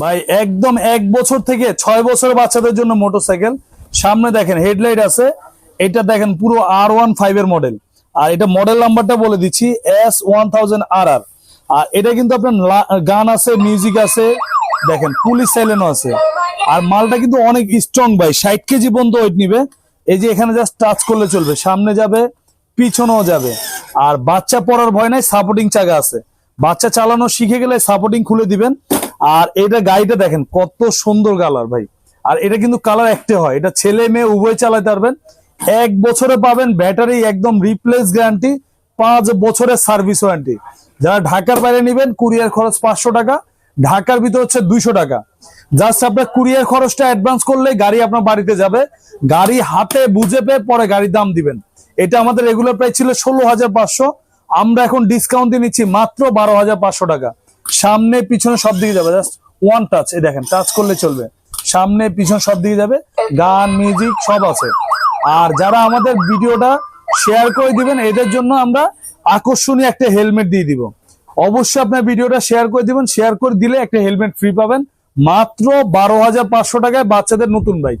ভাই, একদম এক বছর থেকে ছয় বছরের বাচ্চাদের জন্য মোটরসাইকেল। সামনে দেখেন, হেডলাইট আছে। এটা দেখেন পুরো আর ওয়ান ফাইভ এর মডেল। আর এটা মডেল নাম্বারটা বলে দিচ্ছি, এস ওয়ান আর আর। আর এটা কিন্তু আপনার গান আছে, মিউজিক আছে। দেখেন, পুলিশ সাইলেন্ট আছে। আর মালটা কিন্তু অনেক স্ট্রং ভাই, ষাট কেজি পর্যন্ত ওয়েট নিবে। এই যে এখানে জাস্ট টাচ করলে চলবে, সামনে যাবে, পিছনেও যাবে। আর বাচ্চা পড়ার ভয় নাই সাপোর্টিং চাকা আছে। বাচ্চা চালানো শিখে গেলে সাপোর্টিং খুলে দিবেন। আর এটা গাড়িটা দেখেন, কত সুন্দর কালার ভাই। আর এটা কিন্তু কালার একটা হয়, এটা ছেলে মেয়ে উভয় চালাতে পারবেন। এক বছরে পাবেন ব্যাটারি একদম রিপ্লেস গ্যারান্টি পাঁচ বছরের সার্ভিস ওয়ারেন্টি যারা ঢাকার বাইরে নেবেন কুরিয়ার খরচ পাঁচশো টাকা, ঢাকার ভিতর হচ্ছে দুইশো টাকা। জাস্ট আপনার কুরিয়ার খরচটা অ্যাডভান্স করলে গাড়ি আপনার বাড়িতে যাবে। গাড়ি হাতে বুঝে পেয়ে পরে গাড়ির দাম দিবেন। এটা আমাদের রেগুলার প্রাইস ছিল ষোলো হাজার পাঁচশো। আমরা এখন ডিসকাউন্ট দিয়ে নিচ্ছি মাত্র বারো হাজার পাঁচশো টাকা। সামনে, পিছনে সব দিকে যাবে। জাস্ট ওয়ান টাচ এই দেখেন টাচ করলে চলবে। সামনে, পিছনে সব দিকে যাবে। গান মিউজিক সব আছে। আর যারা আমাদের ভিডিওটা শেয়ার করে দিবেন, এদের জন্য আমরা আকর্ষণীয় একটা হেলমেট দিয়ে দিব। অবশ্যই আপনার ভিডিওটা শেয়ার করে দিবেন। শেয়ার করে দিলে একটা হেলমেট ফ্রি পাবেন। মাত্র বারো হাজার পাঁচশো টাকায় বাচ্চাদের নতুন বাইক